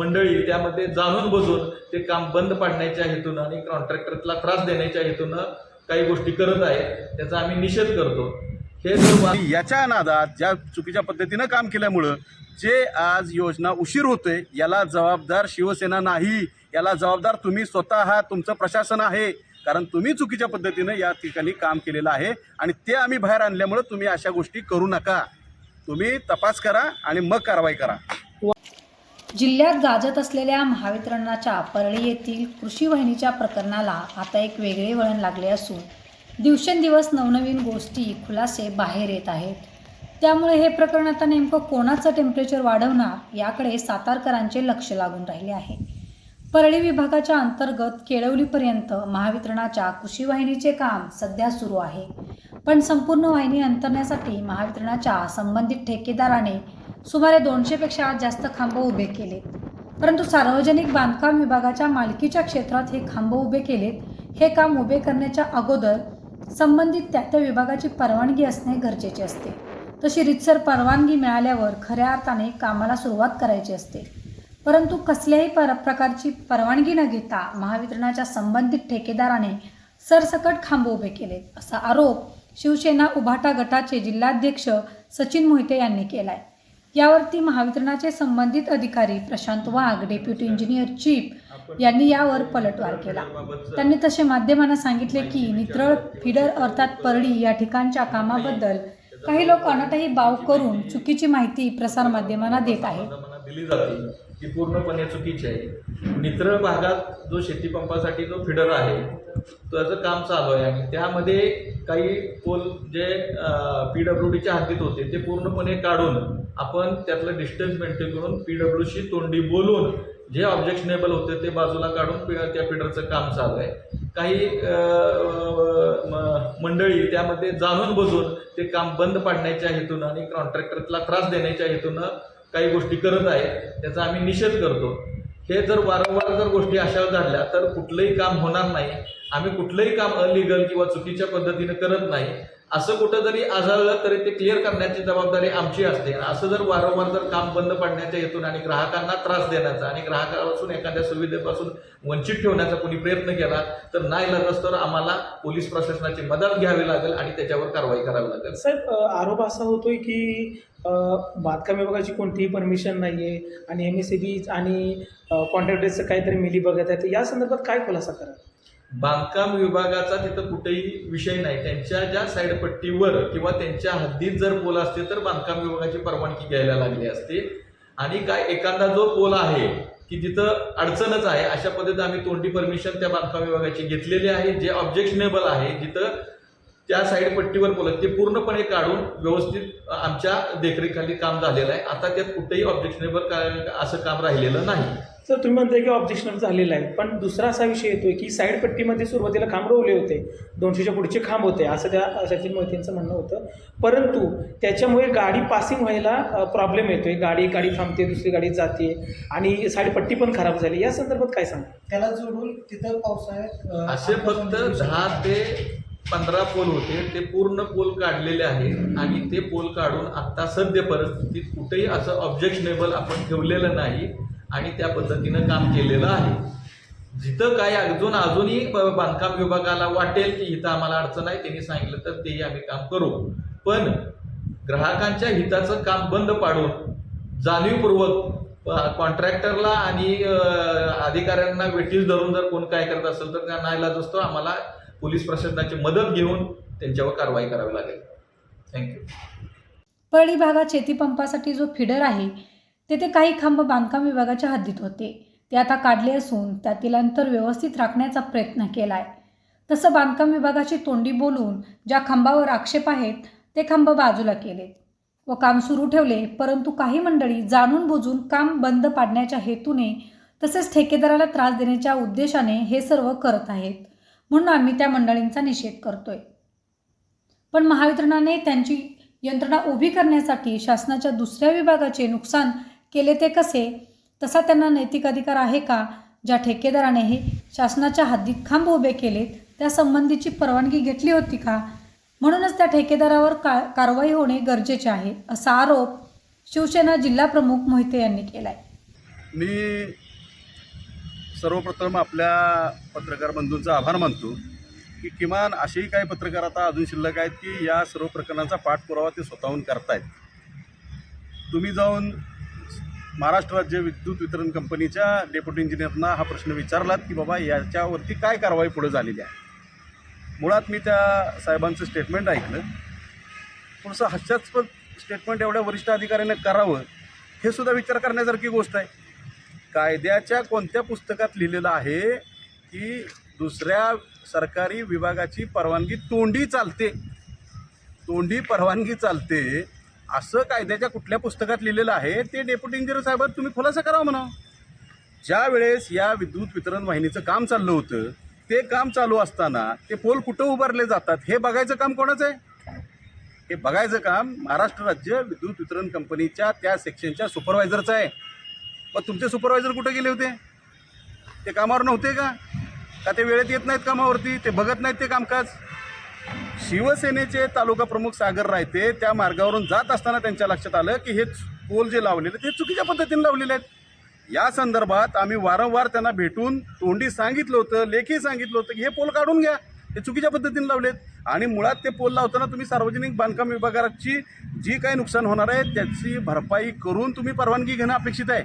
मंडळी त्यामध्ये जाणून बसून ते काम बंद पाडण्याच्या हेतूनं आणि कॉन्ट्रॅक्टरला त्रास देण्याच्या हेतूनं काही गोष्टी करत आहेत त्याचा आम्ही निषेध करतो. हे याच्या अनादात ज्या चुकीच्या पद्धतीनं काम केल्यामुळं जे आज योजना उशीर होते याला जबाबदार शिवसेना नाही. याला जबाबदार तुम्ही स्वतः हा तुमचं प्रशासन आहे. कारण तुम्ही चुकीच्या पद्धतीनं या ठिकाणी काम केलेलं आहे आणि ते आम्ही बाहेर आणल्यामुळं तुम्ही अशा गोष्टी करू नका. तुम्ही तपास करा आणि मग कारवाई करा. जिल्ह्यात गाजत असलेल्या महावितरणाच्या परळी येथील कृषी वाहिनीच्या प्रकरणाला आता एक वेगळे वळण लागले असून दिवसेंदिवस नवनवीन गोष्टी खुलासे बाहेर येत आहेत. त्यामुळे हे प्रकरण आता नेमकं कोणाचं टेम्परेचर वाढवणार याकडे सातारकरांचे लक्ष लागून राहिले आहे. परळी विभागाच्या अंतर्गत केळवलीपर्यंत महावितरणाच्या कृषी वाहिनीचे काम सध्या सुरू आहे. पण संपूर्ण वाहिनी अंतरण्यासाठी महावितरणाच्या संबंधित ठेकेदाराने सुमारे दोनशेपेक्षा जास्त खांब उभे केलेत. परंतु सार्वजनिक बांधकाम विभागाच्या मालकीच्या क्षेत्रात हे खांब उभे केलेत. हे काम उभे करण्याच्या अगोदर संबंधित त्या त्या विभागाची परवानगी असणे गरजेचे असते. तशी रितसर परवानगी मिळाल्यावर खऱ्या अर्थाने कामाला सुरुवात करायची असते. परंतु कसल्याही पर प्रकारची परवानगी न घेता महावितरणाच्या संबंधित ठेकेदाराने सरसकट खांब उभे केलेत असा आरोप शिवसेना उभाटा गटाचे जिल्हाध्यक्ष सचिन मोहिते यांनी केला आहे यावरती महावितरणाचे संबंधित अधिकारी Prashant Wagh deputy engineer chief यांनी यावर पलटवार केला. त्यांनी तसे माध्यमांना सांगितले की नित्रळ फिडर अर्थात परळी या ठिकाणच्या कामाबद्दल काही लोक अनटही बाव करून चुकीची माहिती प्रसारमाध्यमांना देत आहेत. ती पूर्णपणे चुकीची आहे. नित्रळ भागात जो शेतीपंपासाठी जो फिडर आहे त्याचं काम चालू आहे आणि त्यामध्ये काही पोल जे पी डब्ल्यू डीच्या हद्दीत होते ते पूर्णपणे काढून आपण त्यातलं डिस्टन्स मेंटेन करून पी डब्ल्यूशी तोंडी बोलून जे ऑब्जेक्शनेबल होते ते बाजूला काढून पि- त्या फिडरचं काम चालू आहे. काही म- मंडळी त्यामध्ये जाणून बसून ते काम बंद पाडण्याच्या हेतूनं आणि कॉन्ट्रॅक्टरला त्रास देण्याच्या हेतूनं काही गोष्टी करत आहेत त्याचा आम्ही निषेध करतो. हे जर वारंवार जर गोष्टी अशा झाल्या तर कुठलंही काम होणार नाही. आम्ही कुठलंही काम अलिगल किंवा चुकीच्या पद्धतीने करत नाही. असं कुठं जरी आढळलं तरी ते क्लिअर करण्याची जबाबदारी आमची असते. असं जर वारंवार जर काम बंद पाडण्याच्या हेतून आणि ग्राहकांना त्रास देण्याचा आणि ग्राहकापासून एखाद्या सुविधेपासून वंचित ठेवण्याचा कोणी प्रयत्न केला तर नाही लागत तर आम्हाला पोलीस प्रशासनाची मदत घ्यावी लागेल आणि त्याच्यावर कारवाई करावी लागेल. साहेब आरोप असा होतोय की बांधकाम विभागाची कोणतीही परमिशन नाही आहे आणि एम एस सी बी आणि कॉन्ट्रॅक्टरचं काहीतरी मिली बघत आहे तर या संदर्भात काय खुलासा करा बांधकाम विभागाचा तिथं कुठेही विषय नाही. त्यांच्या ज्या साईड पट्टीवर किंवा त्यांच्या हद्दीत जर पोल असते तर बांधकाम विभागाची परवानगी घ्यायला लागली असते. आणि काय एखादा जो पोल आहे की तिथं अडचणच आहे अशा पद्धतीने आम्ही तोंडी परमिशन त्या बांधकाम विभागाची घेतलेली आहे. जे ऑब्जेक्शनेबल आहे जिथं त्या साईड पट्टीवर आहेत, ते पूर्णपणे काढून व्यवस्थित आमच्या देखरेखीखाली काम झालेलं आहे. आता त्यात कुठेही ऑब्जेक्शनेबल असं काम राहिलेलं नाही. तर तुम्ही म्हणताय की ऑब्जेक्शन झालेलं आहे पण दुसरा असा विषय येतोय की साईड पट्टीमध्ये सुरुवातीला खांब रोवले होते दोनशेच्या पुढचे खांब होते असं त्या सचिन मोहितेंचं म्हणणं होतं. परंतु त्याच्यामुळे गाडी पासिंग व्हायला प्रॉब्लेम येतोय. गाडी गाडी थांबते दुसरी गाडी जाते आणि साईड पट्टी पण खराब झाली. या संदर्भात काय सांगा त्याला जोडून तिथं पावसाळ्यात असे फक्त दहा ते पंधरा पोल होते ते पूर्ण पोल काढलेले आहेत आणि ते पोल काढून आत्ता सद्य परिस्थितीत कुठेही असं ऑब्जेक्शनेबल आपण ठेवलेलं नाही आणि त्या पद्धतीनं काम केलेलं आहे. जिथं काय अजून अजूनही बांधकाम विभागाला वाटेल की इथं आम्हाला अडचण आहे त्यांनी सांगितलं तर तेही आम्ही काम करू. पण ग्राहकांच्या हिताचं काम बंद पाडून जाणीवपूर्वक कॉन्ट्रॅक्टरला आणि अधिकाऱ्यांना वेटीस धरून जर कोण काय करत असेल तर का नाही लाज असतो आम्हाला पोलीस प्रशासनाची मदत घेऊन त्यांच्यावर कारवाई करावी लागेल. थँक्यू परळी भागात शेतीपंपासाठी जो फिडर आहे तेथे काही खांब बांधकाम विभागाच्या हद्दीत होते. ते आता काढले असून त्यातील अंतर व्यवस्थित राखण्याचा प्रयत्न केला आहे तसं बांधकाम विभागाची तोंडी बोलून ज्या खांबावर आक्षेप आहेत ते खांब बाजूला केलेत. व काम सुरू ठेवले परंतु काही मंडळी जाणून बुजून काम बंद पाडण्याच्या हेतूने तसेच ठेकेदाराला त्रास देण्याच्या उद्देशाने हे सर्व करत आहेत. म्हणून आम्ही त्या मंडळींचा निषेध करतोय. पण महावितरणाने त्यांची यंत्रणा उभी करण्यासाठी शासनाच्या दुसऱ्या विभागाचे नुकसान केले ते कसे? तसा त्यांना नैतिक अधिकार आहे का? ज्या ठेकेदाराने हे शासनाच्या हद्दीत खांब उभे केलेत त्यासंबंधीची परवानगी घेतली होती का? म्हणूनच त्या ठेकेदारावर का कारवाई होणे गरजेचे आहे असा आरोप शिवसेना जिल्हा प्रमुख मोहिते यांनी केला आहे मी सर्वप्रथम आपल्या पत्रकार बंधूंचा आभार मानतो की किमान असेही काही पत्रकार आता अजून शिल्लक आहेत की या सर्व प्रकरणांचा पाठपुरावा ते स्वतःहून करतायत. तुम्ही जाऊन महाराष्ट्र राज्य विद्युत वितरण कंपनीच्या डेप्युटी इंजिनियरना हा प्रश्न विचारलात की बाबा याच्यावरती काय कारवाई पुढे झालेली आहे? मुळात मी त्या साहेबांचं स्टेटमेंट ऐकलं. थोडंसं हास्यास्पद स्टेटमेंट एवढ्या वरिष्ठ अधिकाऱ्याने करावं हे सुद्धा विचार करण्यासारखी गोष्ट आहे. कायद्याच्या कोणत्या पुस्तकात लिहिलेलं आहे की दुसऱ्या सरकारी विभागाची परवानगी तोंडी चालते? तोंडी परवानगी चालते. असं कायद्याच्या कुठल्या पुस्तकात लिहिलेलं आहे? ते डेप्युटी इंजिनियर साहेब तुम्ही खुलासा करावा म्हणा. ज्या वेळेस या विद्युत वितरण वाहिनीचं काम चाललं होतं ते काम चालू असताना ते पोल कुठं उभारले जातात हे बघायचं काम कोणाचं आहे? हे बघायचं काम महाराष्ट्र राज्य विद्युत वितरण कंपनीच्या त्या सेक्शनच्या सुपरवायझरचं आहे. मग तुमचे सुपरवायझर कुठे गेले होते? ते कामावर नव्हते का? का ते वेळेत येत नाहीत कामावरती? ते बघत नाहीत ते कामकाज? शिवसेनेचे तालुका प्रमुख सागर रायते त्या मार्गावरून जात असताना त्यांच्या लक्षात आलं की हे पोल जे लावलेले ते चुकीच्या पद्धतीने लावलेले आहेत. या संदर्भात आम्ही वारंवार त्यांना भेटून तोंडी सांगितलं होतं लेखी सांगितलं होतं की हे पोल काढून घ्या. हे चुकीच्या पद्धतीने लावलेत आणि मुळात ते पोल लावताना तुम्ही सार्वजनिक बांधकाम विभागाची जी काही नुकसान होणार आहे त्याची भरपाई करून तुम्ही परवानगी घेणं अपेक्षित आहे.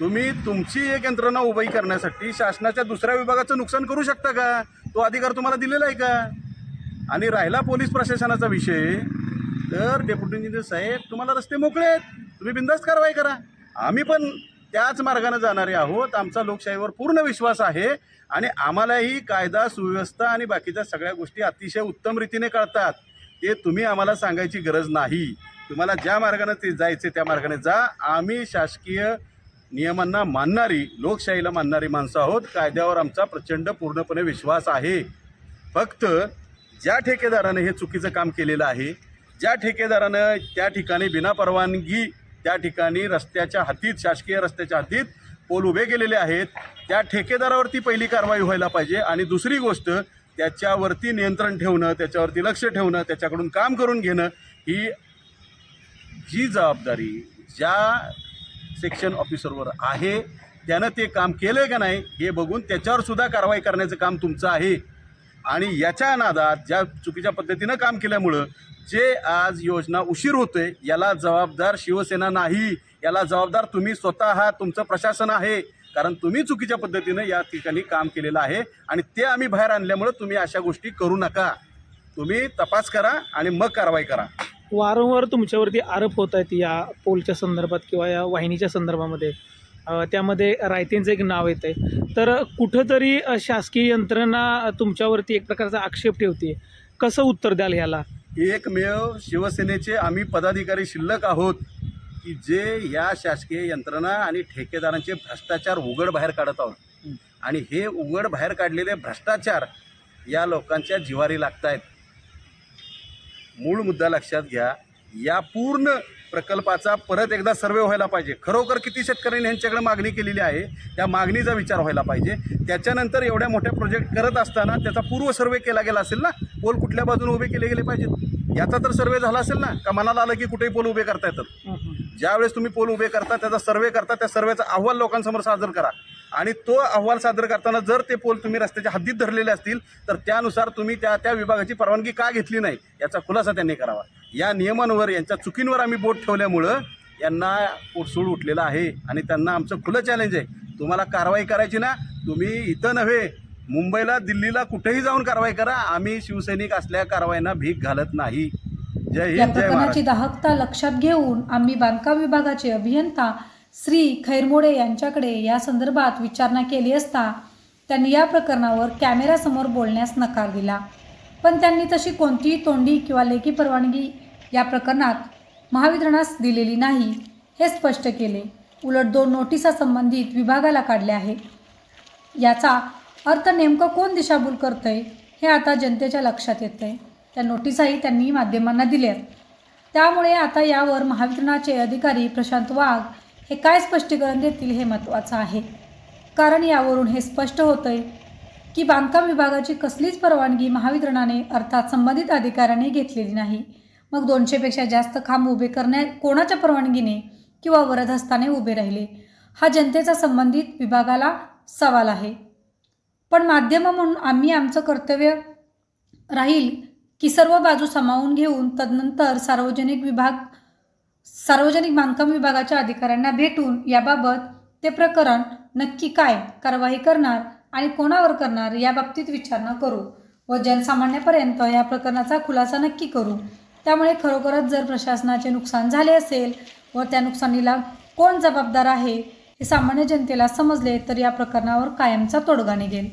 तुम्ही तुमची एक यंत्रणा उभी करण्यासाठी शासनाच्या दुसऱ्या विभागाचं नुकसान करू शकता का? तो अधिकार तुम्हाला दिलेला आहे का? आणि राहिला पोलीस प्रशासनाचा विषय तर डेप्युटी इंजिनियर साहेब तुम्हाला रस्ते मोकळे आहेत. तुम्ही बिंदास्त कारवाई करा. आम्ही पण त्याच मार्गाने जाणारे आहोत. आमचा लोकशाहीवर पूर्ण विश्वास आहे. आणि आम्हालाही कायदा सुव्यवस्था आणि बाकीच्या सगळ्या गोष्टी अतिशय उत्तम रीतीने कळतात. ते तुम्ही आम्हाला सांगायची गरज नाही. तुम्हाला ज्या मार्गाने ते जायचे त्या मार्गाने जा. आम्ही शासकीय नियमांना मानणारी लोकशाहीला मानणारी माणसं आहोत. कायद्यावर आमचा प्रचंड पूर्णपणे विश्वास आहे. फक्त ज्या ठेकेदारानं हे चुकीचं काम केलेलं आहे ज्या ठेकेदारानं त्या ठिकाणी बिना परवानगी त्या ठिकाणी रस्त्याच्या हातीत शासकीय रस्त्याच्या हातीत पोल उभे केलेले आहेत त्या ठेकेदारावरती पहिली कारवाई व्हायला पाहिजे. आणि दुसरी गोष्ट त्याच्यावरती नियंत्रण ठेवणं त्याच्यावरती लक्ष ठेवणं त्याच्याकडून काम करून घेणं ही जी जबाबदारी ज्या सेक्शन ऑफिसरवर आहे. त्यानं ते काम केलं आहे का नाही हे बघून त्याच्यावर सुद्धा कारवाई करण्याचं काम तुमचं आहे. आणि याच्या अनादात ज्या चुकीच्या पद्धतीनं काम केल्यामुळं जे आज योजना उशीर होते याला जबाबदार शिवसेना नाही. याला जबाबदार तुम्ही स्वतः हा तुमचं प्रशासन आहे. कारण तुम्ही चुकीच्या पद्धतीनं या ठिकाणी काम केलेलं आहे आणि ते आम्ही बाहेर आणल्यामुळं तुम्ही अशा गोष्टी करू नका. तुम्ही तपास करा आणि मग कारवाई करा. वारंवार तुमच्यावरती आरोप होत आहेत या पोलच्या संदर्भात किंवा या वाहिनीच्या संदर्भामध्ये. त्यामध्ये रायतेंचं एक नाव येतं आहे तर कुठंतरी शासकीय यंत्रणा तुमच्यावरती एक प्रकारचा आक्षेप ठेवते कसं उत्तर द्याल ह्याला? एकमेव शिवसेनेचे आम्ही पदाधिकारी शिल्लक आहोत की जे या शासकीय यंत्रणा आणि ठेकेदारांचे भ्रष्टाचार उघड बाहेर काढत आहोत. आणि हे उघड बाहेर काढलेले भ्रष्टाचार या लोकांच्या जिवारी लागत आहेत मूळ मुद्दा लक्षात घ्या. या पूर्ण प्रकल्पाचा परत एकदा सर्वे व्हायला पाहिजे. खरोखर किती शेतकऱ्यांनी यांच्याकडे मागणी केलेली आहे? त्या मागणीचा विचार व्हायला पाहिजे. त्याच्यानंतर एवढ्या मोठ्या प्रोजेक्ट करत असताना त्याचा पूर्व सर्वे केला गेला असेल ना? पोल कुठल्या बाजूने उभे केले गेले पाहिजेत? याचा तर सर्वे झाला असेल ना? का मनाला आलं की कुठेही पोल उभे करता येतात? ज्यावेळेस तुम्ही पोल उभे करता त्याचा सर्वे करता त्या सर्वेचा अहवाल लोकांसमोर सादर करा. आणि तो अहवाल सादर करताना जर ते पोल तुम्ही रस्त्याच्या हद्दीत धरलेले असतील तर त्यानुसार तुम्ही त्या त्या विभागाची परवानगी का घेतली नाही याचा खुलासा त्यांनी करावा. या नियमांवर यांच्या चुकींवर आम्ही बोट ठेवल्यामुळं यांना पोटसूळ उठलेला आहे आणि त्यांना आमचं खुलं चॅलेंज आहे. तुम्हाला कारवाई करायची ना तुम्ही इथं नव्हे मुंबईला दिल्लीला कुठेही जाऊन कारवाई करा. आम्ही शिवसैनिक असल्या कारवाईंना भीक घालत नाही. जय हिंद जय महाराष्ट्र दाहकता लक्षात घेऊन आम्ही बांधकाम विभागाचे अभियंता श्री खैरमोडे यांच्याकडे या संदर्भात विचारणा केली असता त्यांनी या प्रकरणावर कॅमेऱ्यासमोर बोलण्यास नकार दिला. पण त्यांनी तशी कोणतीही तोंडी किंवा लेखी परवानगी या प्रकरणात महावितरणास दिलेली नाही हे स्पष्ट केले. उलट दोन नोटिसा संबंधित विभागाला काढल्या आहे. याचा अर्थ नेमकं कोण दिशाभूल करतंय हे आता जनतेच्या लक्षात येतं आहे त्या नोटिसाही त्यांनी माध्यमांना दिल्या त्यामुळे आता यावर महावितरणाचे अधिकारी प्रशांत वाघ हे काय स्पष्टीकरण देतील हे महत्त्वाचं आहे. कारण यावरून हे स्पष्ट होतंय की बांधकाम विभागाची कसलीच परवानगी महावितरणाने अर्थात संबंधित अधिकाऱ्याने घेतलेली नाही. मग दोनशेपेक्षा जास्त खांब उभे करण्या कोणाच्या परवानगीने किंवा वरदहस्ताने उभे राहिले? हा जनतेचा संबंधित विभागाला सवाल आहे. पण माध्यमं म्हणून आम्ही आमचं कर्तव्य राहील की सर्व बाजू सामावून घेऊन तदनंतर सार्वजनिक विभाग सार्वजनिक बांधकाम विभागाच्या अधिकाऱ्यांना भेटून याबाबत ते प्रकरण नक्की काय कारवाई करणार आणि कोणावर करणार याबाबतीत विचारणा करू व जनसामान्यापर्यंत या प्रकरणाचा खुलासा नक्की करू. त्यामुळे खरोखरच जर प्रशासनाचे नुकसान झाले असेल व त्या नुकसानीला कोण जबाबदार आहे हे सामान्य जनतेला समजले तर या प्रकरणावर कायमचा तोडगा निघेल.